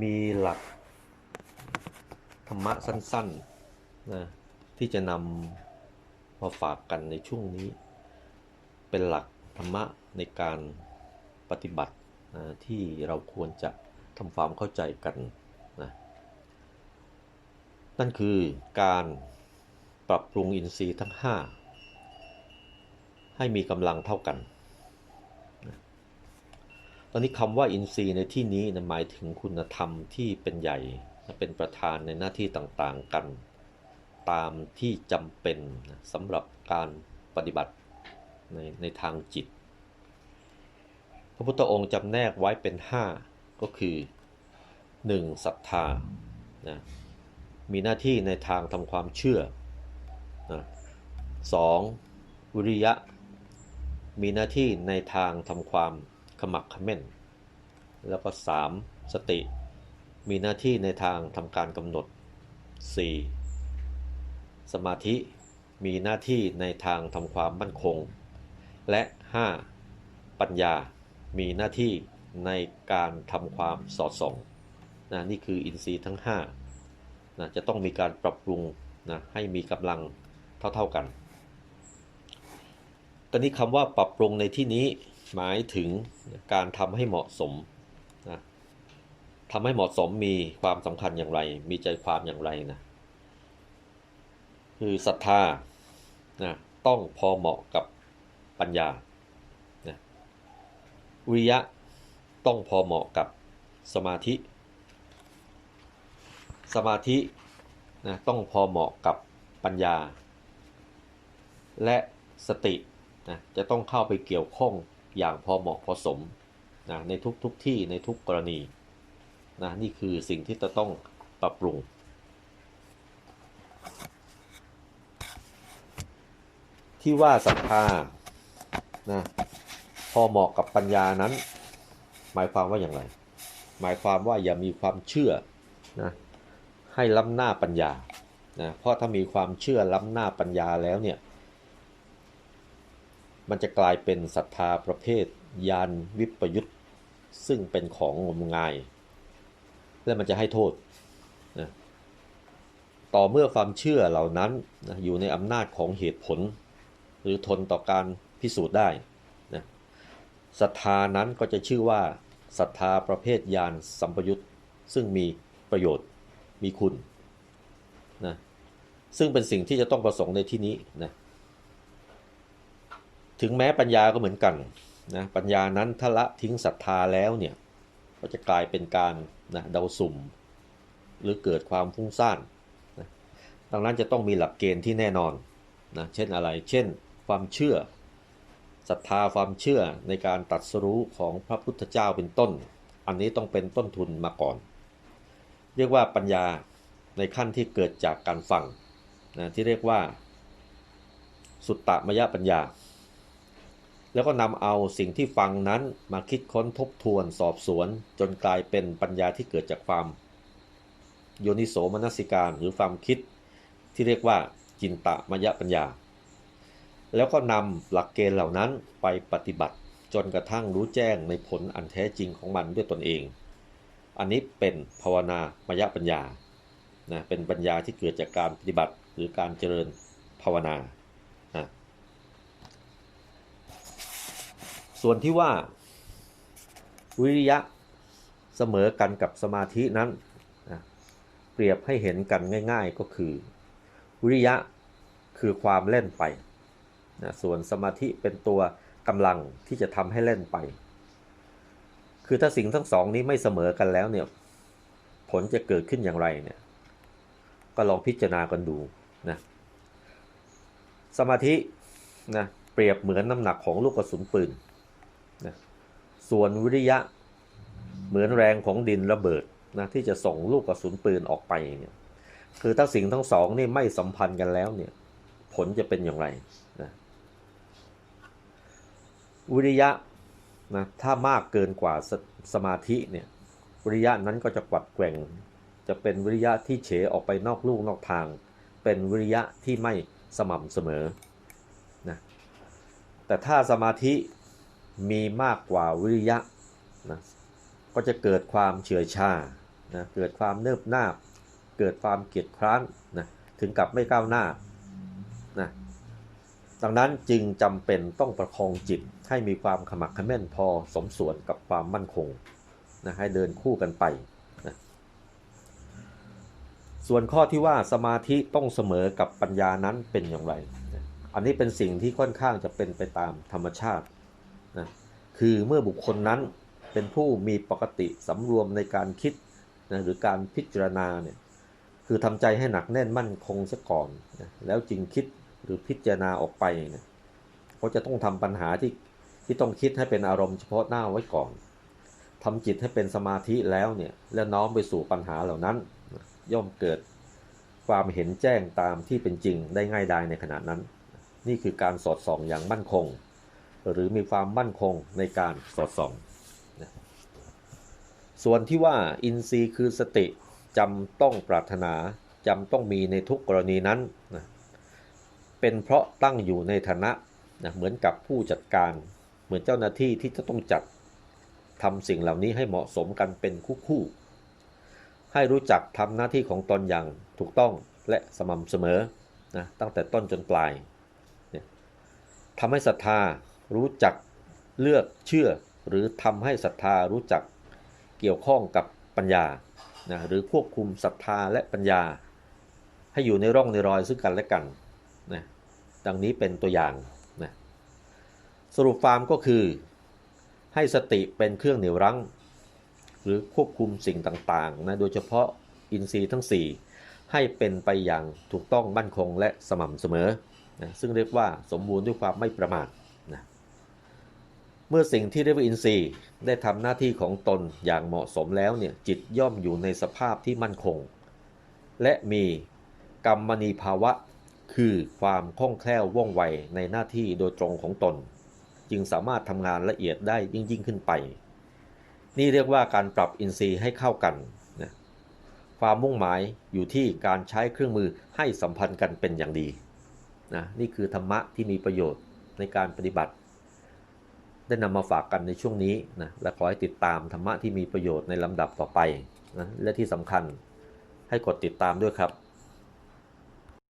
มีหลักธรรมะสั้นๆนะที่จะนำมาฝากกันในช่วงนี้ เป็นหลักธรรมะในการปฏิบัตินะที่เราควรจะทำความเข้าใจกันนะนั่นคือการปรับปรุงอินทรีย์ทั้ง 5 ให้มีกำลังเท่ากัน ตอนนี้คำว่าอินทรีย์ในที่นี้นะหมายถึงคุณธรรมที่เป็นใหญ่ เป็นประธานในหน้าที่ต่างๆกัน ตามที่จำเป็นสำหรับการปฏิบัติในในทางจิต พระพุทธองค์จำแนกไว้เป็น 5 ก็คือ 1. ศรัทธานะมีหน้าที่ในทางทำความเชื่อนะสองวิริยะ มีหน้าที่ในทางทำความ ขมักเขม้น แล้วก็ 3. สติ มีหน้าที่ในทางทำการกำหนด 4. สมาธิมีหน้าที่ในทางทำความมั่นคง และ 5. ปัญญามีหน้าที่ในการทำความสอดส่องนะนี่คืออินทรีย์ทั้ง5นะจะต้องมีการปรับปรุงนะให้มีกำลังเท่าๆกันตอนนี้คำว่าปรับปรุงในที่นี้ หมายถึงการทำให้เหมาะสมนะทำให้เหมาะสมมีความสำคัญอย่างไร มีใจความอย่างไรนะคือศรัทธานะต้องพอเหมาะกับปัญญานะวิยะต้องพอเหมาะกับสมาธิ สมาธินะต้องพอเหมาะกับปัญญา และสตินะจะต้องเข้าไปเกี่ยวข้อง อย่างพอเหมาะพอสมนะในทุกทุกที่ในทุกกรณีนะนี่คือสิ่งที่จะต้องปรับปรุง ที่ว่าศรัทธานะพอเหมาะกับปัญญานั้น หมายความว่าอย่างไร หมายความว่าอย่ามีความเชื่อนะให้ล้ำหน้าปัญญานะเพราะถ้ามีความเชื่อล้ำหน้าปัญญาแล้วเนี่ย มันจะกลายเป็นศรัทธาประเภท ยานวิปยุตซึ่งเป็นของงมงาย และมันจะให้โทษนะต่อเมื่อความเชื่อเหล่านั้นนะอยู่ในอำนาจของเหตุผล หรือทนต่อการพิสูจน์ได้นะศรัทธานั้นก็จะชื่อว่าศรัทธาประเภทยานสัมปยุตซึ่งมีประโยชน์มีคุณนะซึ่งเป็นสิ่งที่จะต้องประสงค์ในที่นี้นะ ถึงแม้ปัญญาก็เหมือนกันนะปัญญานั้นถ้าละทิ้งศรัทธาแล้วเนี่ยก็จะกลายเป็นการนะเดาสุ่ม หรือเกิดความฟุ้งซ่านนะดังนั้นจะต้องมีหลักเกณฑ์ที่แน่นอนนะเช่นอะไรเช่น ความเชื่อศรัทธาความเชื่อในการตัดสรู้ของพระพุทธเจ้าเป็นต้น อันนี้ต้องเป็นต้นทุนมาก่อน เรียกว่าปัญญาในขั้นที่เกิดจากการฟังนะที่เรียกว่า สุตตมยปัญญา แล้วก็นำเอาสิ่งที่ฟังนั้นมาคิดค้นทบทวนสอบสวน จนกลายเป็นปัญญาที่เกิดจากความ โยนิโสมนสิการหรือความคิด ที่เรียกว่าจินตมยปัญญา แล้วก็นำหลักเกณฑ์เหล่านั้นไปปฏิบัติ จนกระทั่งรู้แจ้งในผลอันแท้จริงของมันด้วยตนเอง อันนี้เป็นภาวนามยปัญญานะเป็นปัญญาที่เกิดจากการปฏิบัติหรือการเจริญภาวนานะ ส่วนที่ว่า วิริยะเสมอกันกับสมาธินั้น เปรียบให้เห็นกันง่าย ๆก็คือ วิริยะคือความเล่นไปนะส่วนสมาธิเป็นตัวกำลังที่จะทำให้เล่นไป คือถ้าสิ่งทั้งสองนี้ไม่เสมอกันแล้วเนี่ยผลจะเกิดขึ้นอย่างไรเนี่ยก็ลองพิจารณากันดูนะสมาธินะเปรียบเหมือนน้ำหนักของลูกกระสุนปืน นะส่วนวิริยะเหมือนแรงของดินระเบิดนะที่จะส่งลูกกระสุนปืนออกไปเนี่ยคือถ้าสิ่งทั้งสองนี่ไม่สัมพันธ์กันแล้วเนี่ยผลจะเป็นอย่างไรนะวิริยะนะถ้ามากเกินกว่าสสมาธิเนี่ยวิริยะนั้นก็จะกวัดแกว่ง จะเป็นวิริยะที่เฉออกไปนอกลูกนอกทาง เป็นวิริยะที่ไม่สม่ำเสมอนะแต่ถ้าสมาธิ มีมากกว่าวิริยะนะก็จะเกิดความเฉื่อยชานะเกิดความเนิบนาบ เกิดความเกียจคร้านนะถึงกับไม่ก้าวหน้านะดังนั้นจึงจำเป็นต้องประคองจิตให้มีความขมักขม้นพอสมส่วนกับความมั่นคงนะให้เดินคู่กันไปนะส่วนข้อที่ว่าสมาธิต้องเสมอกับปัญญานั้นเป็นอย่างไรนะอันนี้เป็นสิ่งที่ค่อนข้างจะเป็นไปตามธรรมชาติ คือเมื่อบุคคลนั้นเป็นผู้มีปกติสำรวมในการคิดนะหรือการพิจารณาเนี่ยคือทำใจให้หนักแน่นมั่นคงซะก่อนนะแล้วจึงคิดหรือพิจารณาออกไปเนะเขาจะต้องทำปัญหาที่ที่ต้องคิดให้เป็นอารมณ์เฉพาะหน้าไว้ก่อนทำจิตให้เป็นสมาธิแล้วเนี่ยแล้วน้อมไปสู่ปัญหาเหล่านั้น ย่อมเกิดความเห็นแจ้งตามที่เป็นจริงได้ง่ายดายในขณะนั้น นี่คือการสอดส่องอย่างมั่นคง หรือมีความมั่นคงในการสอดส่อง ส่วนที่ว่าอินทรีย์คือสติจำต้องปรารถนาจำต้องมีในทุกกรณีนั้นนะเป็นเพราะตั้งอยู่ในฐานะนะเหมือนกับผู้จัดการเหมือนเจ้าหน้าที่ที่จะต้องจัดทำสิ่งเหล่านี้ให้เหมาะสมกันเป็นคู่คู่ให้รู้จักทำหน้าที่ของตนอย่างถูกต้องและสม่ำเสมอนะตั้งแต่ต้นจนปลายเนี่ยทำให้ศรัทธา รู้จักเลือกเชื่อ หรือทำให้ศรัทธารู้จักเกี่ยวข้องกับปัญญานะหรือควบคุมศรัทธาและปัญญา ให้อยู่ในร่องในรอยซึ่งกันและกันนะดังนี้เป็นตัวอย่างนะสรุปฟาร์มก็คือ ให้สติเป็นเครื่องเหนี่ยวรั้ง หรือควบคุมสิ่งต่างๆนะโดยเฉพาะอินทรีย์ทั้ง 4 ให้เป็นไปอย่างถูกต้องมั่นคงและสม่ำเสมอนะซึ่งเรียกว่าสมบูรณ์ด้วยความไม่ประมาท เมื่อสิ่งที่เรียกว่าอินทรีย์ได้ทำหน้าที่ของตนอย่างเหมาะสมแล้วเนี่ยจิตย่อมอยู่ในสภาพที่มั่นคง และมีกรรมณีภาวะ คือความคล่องแคล่วว่องไวในหน้าที่โดยตรงของตน จึงสามารถทำงานละเอียดได้ยิ่งยิ่งขึ้นไป นี่เรียกว่าการปรับอินทรีย์ให้เข้ากันนะความมุ่งหมายอยู่ที่การใช้เครื่องมือให้สัมพันธ์กันเป็นอย่างดีนะนี่คือธรรมะที่มีประโยชน์ในการปฏิบัติ ได้นำมาฝากกันในช่วงนี้นะและขอให้ติดตามธรรมะที่มีประโยชน์ในลำดับต่อไปนะและที่สำคัญให้กดติดตามด้วยครับ